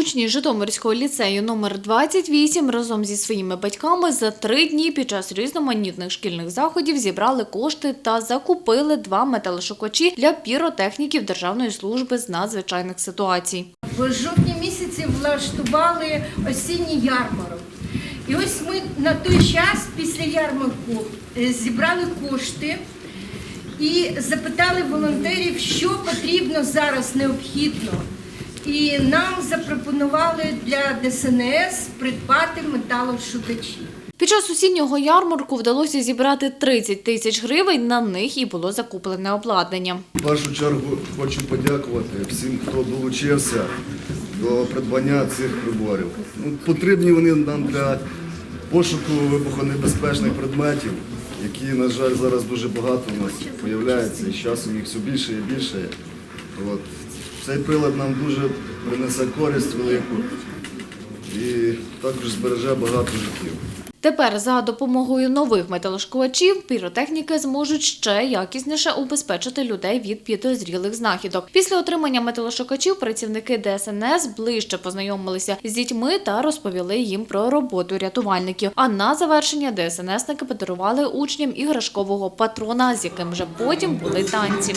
Учні Житомирського ліцею номер 28 разом зі своїми батьками за три дні під час різноманітних шкільних заходів зібрали кошти та закупили два металошукачі для піротехніків Державної служби з надзвичайних ситуацій. В жовтні місяці влаштували осінній ярмарок. І ось ми на той час після ярмарку е, зібрали кошти і запитали волонтерів, що потрібно зараз необхідно. І нам запропонували для ДСНС придбати металошукачі. Під час осіннього ярмарку вдалося зібрати 30 тисяч гривень. На них і було закуплене обладнання. В першу чергу хочу подякувати всім, хто долучився до придбання цих приборів. Ну, потрібні вони нам для пошуку вибухонебезпечних предметів, які, на жаль, зараз дуже багато у нас з'являється, і з часом їх все більше і більше. От. Цей прилад нам дуже принесе користь велику і також збереже багато життів. Тепер за допомогою нових металошкувачів піротехніки зможуть ще якісніше убезпечити людей від підозрілих знахідок. Після отримання металошукачів працівники ДСНС ближче познайомилися з дітьми та розповіли їм про роботу рятувальників. А на завершення ДСНСники подарували учням іграшкового патрона, з яким вже потім були танці.